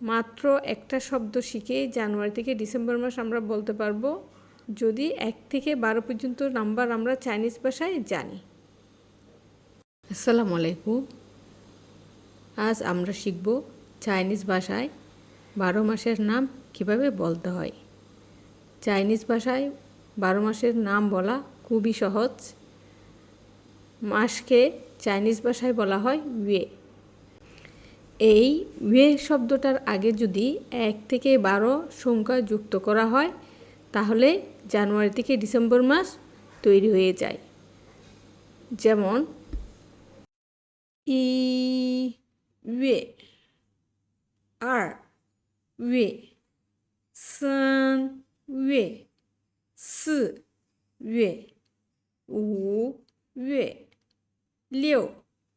মাত্র একটা শব্দ শিখে জানুয়ারি থেকে ডিসেম্বর মাস আমরা বলতে পারব, যদি এক থেকে বারো পর্যন্ত নাম্বার আমরা চাইনিজ ভাষায় জানি। আসসালামু আলাইকুম। আজ আমরা শিখব চাইনিজ ভাষায় বারো মাসের নাম কীভাবে বলতে হয়। চাইনিজ ভাষায় বারো মাসের নাম বলা খুবই সহজ। মাসকে চাইনিজ ভাষায় বলা হয় ওয়ে এই ওয়ে শব্দটার আগে যদি এক থেকে বারো সংখ্যা যুক্ত করা হয়, তাহলে জানুয়ারি থেকে ডিসেম্বর মাস তৈরি হয়ে যায়। যেমন ই ওয়ে আর ওয়ে সান ওয়ে সু ওয়ে উ ওয়ে লিও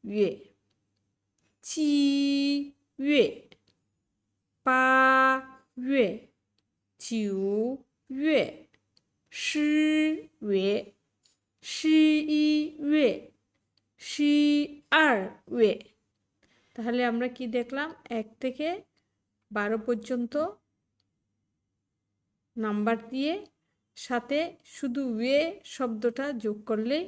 ওয়ে 七月、八月、九月、十月、十一月、十二月তাহলে আমরা কি দেখলাম এক থেকে বারো পর্যন্ত নাম্বার দিয়ে সাথে শুধু ওয়ে শব্দটা যোগ করলে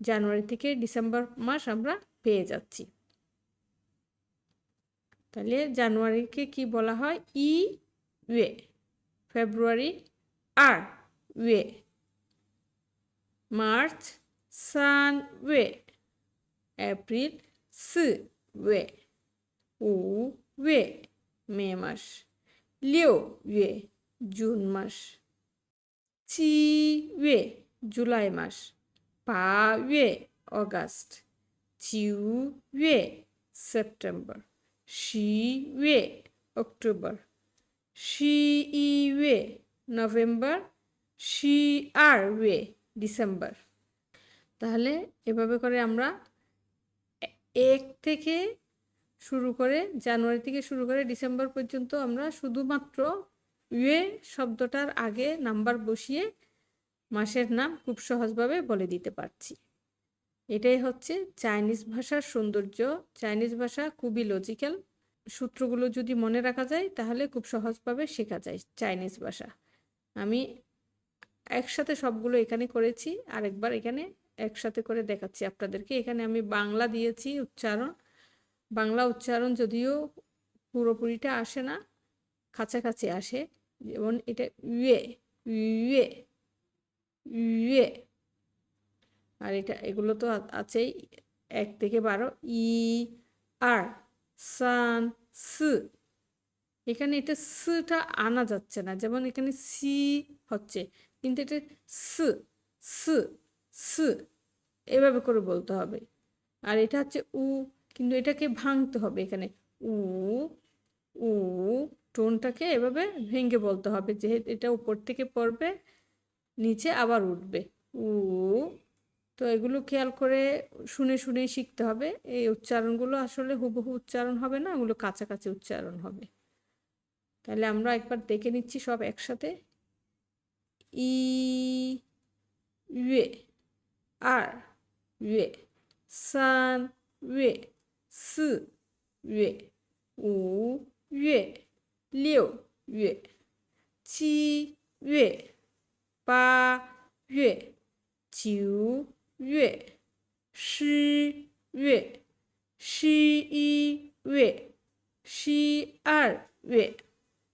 জানুয়ারি থেকে ডিসেম্বর মাস আমরা পেয়ে যাচ্ছি তাহলে জানুয়ারিকে কি বলা হয়? ই ওয়ে। ফেব্রুয়ারি আর ওয়ে। মার্চ সান ওয়ে। এপ্রিল সি ওয়ে। উ ওয়ে। মে মাস। লিও ওয়ে। জুন মাস। চি ওয়ে। জুলাই মাস। পা ওয়ে। অগাস্ট। চিউ ওয়ে। September. Shi way October Shi Yi Yue, November. She Are Yue, December. তাহলে এভাবে করে আমরা এক থেকে শুরু করে জানুয়ারি থেকে শুরু করে ডিসেম্বর পর্যন্ত আমরা শুধুমাত্র ইয়ে শব্দটার আগে নাম্বার বসিয়ে মাসের নাম খুব সহজভাবে বলে দিতে পারছি এটাই হচ্ছে চাইনিজ ভাষার সৌন্দর্য। চাইনিজ ভাষা খুবই লজিক্যাল সূত্রগুলো যদি মনে রাখা যায়, তাহলে খুব সহজভাবে শেখা যায় চাইনিজ ভাষা। আমি একসাথে সবগুলো এখানে করেছি, আরেকবার এখানে একসাথে করে দেখাচ্ছি আপনাদেরকে। এখানে আমি বাংলা দিয়েছি উচ্চারণ। বাংলা উচ্চারণ যদিও পুরোপুরিটা আসে না, কাছাকাছি আসে। যেমন এটা ইয়ে ইয়ে ইয়ে আর এটা, এগুলো তো আছেই। এক থেকে বারো। ই, আর, সান, সু। এখানে এটা সুটা আনা যাচ্ছে না। যেমন এখানে সি হচ্ছে। কিন্তু এটা সু সু সু। এভাবে করে বলতে হবে। আর এটা হচ্ছে উ। কিন্তু এটাকে ভাঙতে হবে এখানে। উ উ, টোনটাকে এভাবে ভেঙে বলতে হবে। যেহেতু এটা উপর থেকে পড়বে, নিচে আবার উঠবে। উ তো এগুলো খেয়াল করে শুনে শুনেই শিখতে হবে। এই উচ্চারণগুলো আসলে হুবহু উচ্চারণ হবে না, এগুলো কাছাকাছি উচ্চারণ হবে। তাহলে আমরা একবার দেখে নিচ্ছি সব একসাথে। ই ইয়ে আর ইয়ে সান ইয়ে সি ইয়ে উ ইয়ে লিও ইয়ে চি ইয়ে পা ইয়ে চিউ 月、十月、十一月、十二月。